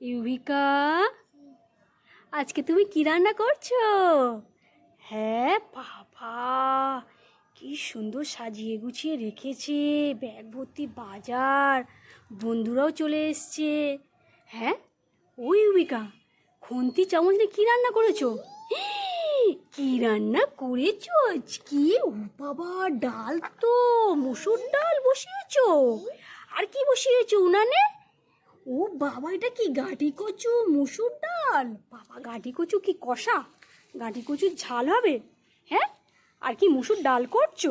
ইউভিকা, আজকে তুমি কি রান্না করছ? হ্যাঁ বাবা, কি সুন্দর সাজিয়ে গুছিয়ে রেখেছে, ব্যাগ ভর্তি বাজার, বন্ধুরাও চলে এসছে। হ্যাঁ ওই ইউভিকা, খুন্তি চামচ নিয়ে কি রান্না করেছ? কি রান্না করেছ আজকে? ও বাবা, ডাল তো, মুসুর ডাল বসিয়েছো। আর কি বসিয়েছো উনানে? ও বাবা, এটা কি গাঁটি কচু, মুসুর ডাল? বাবা, গাঁটি কচু কি কষা? গাঁটি কচুর ঝাল হবে? হ্যাঁ? আর কি মুসুর ডাল করছ?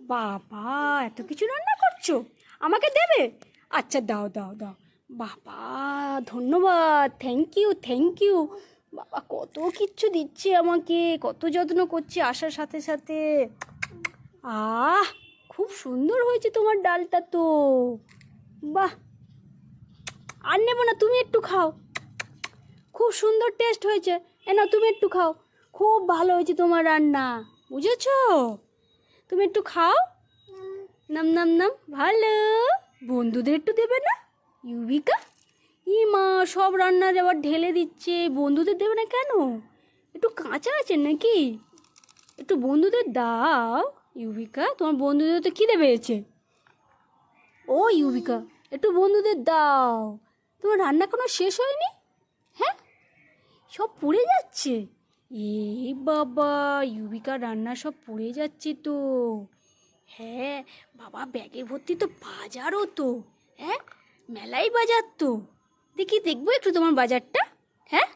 বাবা, এত কিছু রান্না করছ? আমাকে দেবে? আচ্ছা দাও দাও দাও। বাবা, ধন্যবাদ। থ্যাংক ইউ থ্যাংক ইউ বাবা, কত কিচ্ছু দিচ্ছে আমাকে। কত যত্ন করছে আসার সাথে সাথে। আহ, খুব সুন্দর হয়েছে তোমার ডালটা তো। বাহ। আর নেব না, তুমি একটু খাও। খুব সুন্দর টেস্ট হয়েছে। এ না তুমি একটু খাও। খুব ভালো হয়েছে তোমার রান্না। বুঝেছ? তুমি একটু খাও। নাম নাম নাম, ভালো। বন্ধুদের একটু দেবে না? ইউবিকা? ই মা, সব রান্নার আবার ঢেলে দিচ্ছে। বন্ধুদের দেবে না কেন? একটু কাঁচা আছে নাকি? একটু বন্ধুদের দাও। ইউবিকা, তোমার বন্ধুদের তো খিদে পেয়েছে। ও ইউবিকা, একটু বন্ধুদের দাও। তোমার রান্না কোনো শেষ হয়নি? হ্যাঁ? সব পুড়ে যাচ্ছে। এ বাবা ইউবিকা রান্না সব পুড়ে যাচ্ছে তো। হ্যাঁ বাবা, ব্যাগে ভর্তি তো বাজারও তো। হ্যাঁ মেলাই বাজার তো। দেখি, দেখব একটু তোমার বাজারটা। হ্যাঁ?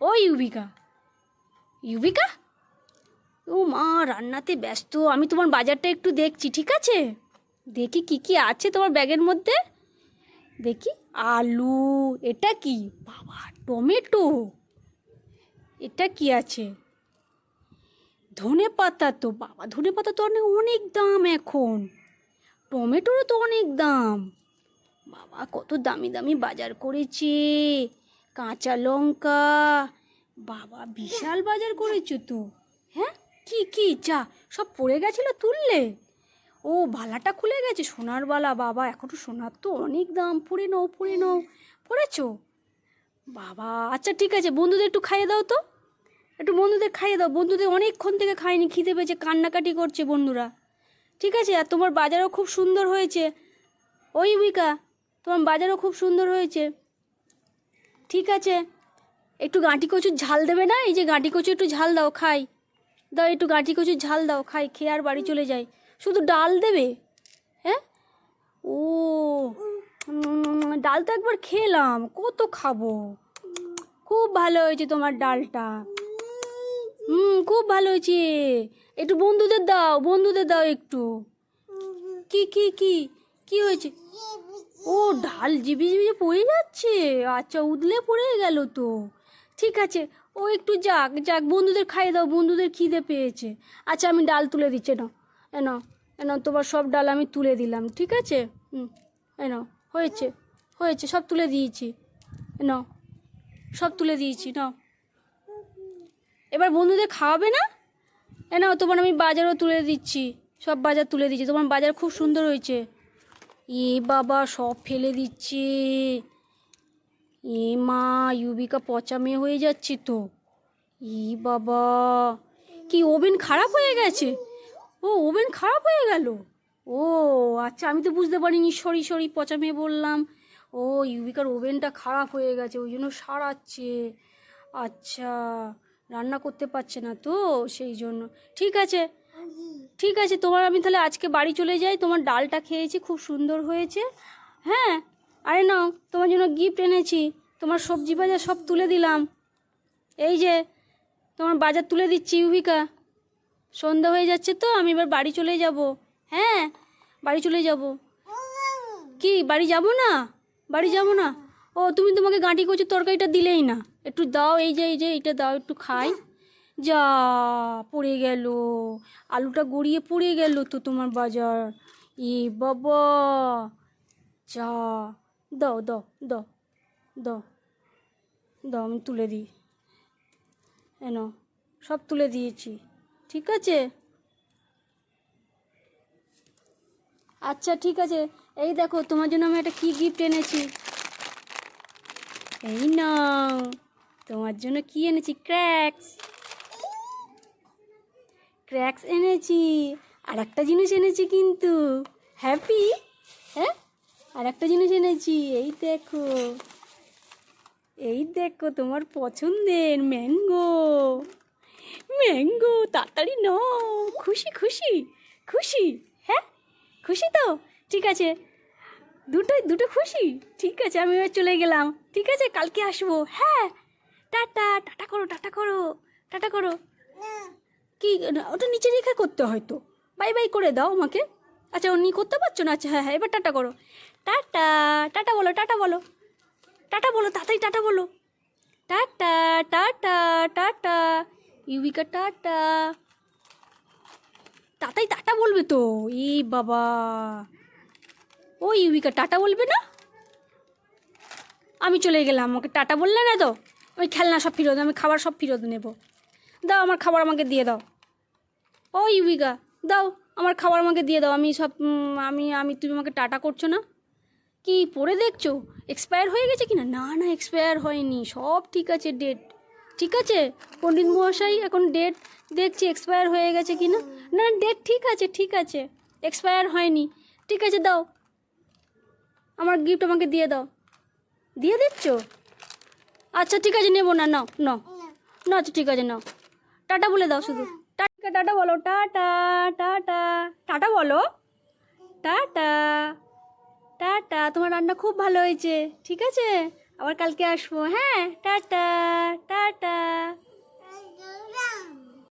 ও ইউবিকা। ইউবিকা? ও মা, রান্নাতে ব্যস্ত। আমি তোমার বাজারটা একটু দেখছি, ঠিক আছে? দেখি কি কি আছে তোমার ব্যাগের মধ্যে? দেখি আলু, এটা কি? বাবা, টমেটো। এটা কি আছে? ধনে পাতা তো, বাবা, ধনে পাতা তো অনেক অনেক দাম এখন। টমেটোরও তো অনেক দাম। বাবা, কত দামি দামি বাজার করেছে। কাঁচা লঙ্কা। বাবা, বিশাল বাজার করেছ তো? হ্যাঁ? কি কি? চা সব পড়ে গেছিল তুললে? ও, বালাটা খুলে গেছে। সোনার বালা, বাবা এখনও সোনার তো অনেক দাম। পড়ে নাও পড়ে নাও। পড়েছো? বাবা আচ্ছা ঠিক আছে, বন্ধুদের একটু খাইয়ে দাও তো। একটু বন্ধুদের খাইয়ে দাও। বন্ধুদের অনেকক্ষণ থেকে খায়নি খিদে পেয়েছে, কান্নাকাটি করছে বন্ধুরা। ঠিক আছে, আর তোমার বাজারও খুব সুন্দর হয়েছে। ওই উইকা তোমার বাজারও খুব সুন্দর হয়েছে। ঠিক আছে, একটু গাঁটি কচুর ঝাল দেবে না? এই যে গাঁটি কচু একটু ঝাল দাও, খাই। দাও, একটু গাঁটি কচুর ঝাল দাও, খাই, খেয়ে আর বাড়ি চলে যাই। শুধু ডাল দেবে? হ্যাঁ? ও, ডাল তো একবার খেলাম, কত খাব? খুব ভালো হয়েছে তোমার ডালটা। হুম, খুব ভালো হয়েছে। একটু বন্ধুদের দাও বন্ধুদের দাও একটু। কি কি কি কি হয়েছে? ও, ডাল জিবি জিবি পড়ে যাচ্ছে? আচ্ছা উদলে পড়ে গেল তো। ঠিক আছে, ও একটু যাক যাক, বন্ধুদের খাইয়ে দাও, বন্ধুদের খিদে পেয়েছে। আচ্ছা আমি ডাল তুলে দিচ্ছি না এন এন তোমার সব ডাল আমি তুলে দিলাম, ঠিক আছে? হুম এন হয়েছে হয়েছে, সব তুলে দিয়েছি এন সব তুলে দিয়েছি, নাও। এবার বন্ধুদের খাওয়াবে না? এ তোমার আমি বাজারও তুলে দিচ্ছি, সব বাজার তুলে দিচ্ছি তোমার বাজার খুব সুন্দর হয়েছে। এ বাবা, সব ফেলে দিচ্ছে। এ মা, ইউবিকা পচা মেয়ে হয়ে যাচ্ছে তো। ই বাবা, কি ওভেন খারাপ হয়ে গেছে? ও, ওভেন খারাপ হয়ে গেল? ও আচ্ছা আমি তো বুঝতে পারিনি। সরি সরি, পচা মেয়ে বললাম। ও, ইউবিকার ওভেনটা খারাপ হয়ে গেছে, ওই জন্য সারাচ্ছে। আচ্ছা রান্না করতে পারছে না তো, সেই জন্য। ঠিক আছে ঠিক আছে, তোমার আমি তাহলে আজকে বাড়ি চলে যাই। তোমার ডালটা খেয়েছি, খুব সুন্দর হয়েছে। হ্যাঁ আরে নাও তোমার জন্য গিফট এনেছি। তোমার সবজি বাজার সব তুলে দিলাম। এই যে, তোমার বাজার তুলে দিচ্ছি ইউবিকা। সন্ধ্যা হয়ে যাচ্ছে তো, আমি এবার বাড়ি চলে যাব। হ্যাঁ বাড়ি চলে যাব। কি, বাড়ি যাব না? বাড়ি যাব না? ও, তুমি তোমাকে গাঁটি কচুর তরকারিটা দিলেই না। একটু দাও, এই যে এই যে, এইটা দাও, একটু খাই। যা, পড়ে গেল। আলুটা গড়িয়ে পড়ে গেল তো তোমার বাজার। এ বাবা! যা, দাও দাও দাও দাও দাও, আমি তুলে দিই। এন সব তুলে দিয়েছি। ঠিক আছে? আচ্ছা ঠিক আছে। এই দেখো, তোমার জন্য আমি একটা কি গিফট এনেছি। এই নাও, তোমার জন্য কি এনেছি? ক্র্যাক্স ক্র্যাক্স এনেছি। আর একটা জিনিস এনেছি কিন্তু। হ্যাপি হ্যাঁ? আর একটা জিনিস এনেছি। এই দেখো। এই দেখো, তোমার পছন্দের ম্যাঙ্গো ম্যাঙ্গো তাড়াতাড়ি নাও। খুশি খুশি খুশি হ্যাঁ? খুশি তো? ঠিক আছে। দুটোই দুটো খুশি? ঠিক আছে আমি এবার চলে গেলাম। ঠিক আছে কালকে আসব। হ্যাঁ। টাটা টাটা করো টাটা করো টাটা করো। কি না, ওটা নিচে রেখে করতে হয়তো বাই বাই করে দাও আমাকে। আচ্ছা উনি করতে পারছ না? আচ্ছা হ্যাঁ হ্যাঁ এবার টাটা করো। টাটা টাটা বলো টাটা বলো। টাটা বলো তাড়াতাড়ি টাটা বলো। টাটা টাটা ইউবিকা টাটা। তাড়াতাড়ি টাটা বলবে তো? ই বাবা। ও ইউবিকা টাটা বলবে না? আমি চলে গেলাম, আমাকে টাটা বললে না তো? ওই খেলনা সব ফেরত, আমি খাবার সব ফেরত নেব। দাও, আমার খাবার আমাকে দিয়ে দাও। ও ইউবিকা, দাও, আমার খাবার আমাকে দিয়ে দাও। আমি সব আমি আমি, তুমি আমাকে টাটা করছ না? কি পরে দেখছ? এক্সপায়ার হয়ে গেছে কি না না না, এক্সপায়ার হয়নি। সব ঠিক আছে, ডেট। ঠিক আছে? পণ্ডিত মহাশয়, এখন ডেট দেখছি এক্সপায়ার হয়ে গেছে কি না না ডেট ঠিক আছে ঠিক আছে। এক্সপায়ার হয়নি। ঠিক আছে, দাও। আমার গিফট আমাকে দিয়ে দাও। দিয়ে দিচ্ছ? আচ্ছা ঠিক আছে, নেব না, নাও নাও। না আচ্ছা ঠিক আছে, নাও। টাটা বলে দাও শুধু। টাটা টাটা বলো, টাটা টাটা। টাটা বলো। Tata tata. তোমার রান্না খুব ভালো হয়েছে। ঠিক আছে? আবার কালকে আসব হ্যাঁ টাটা টাটা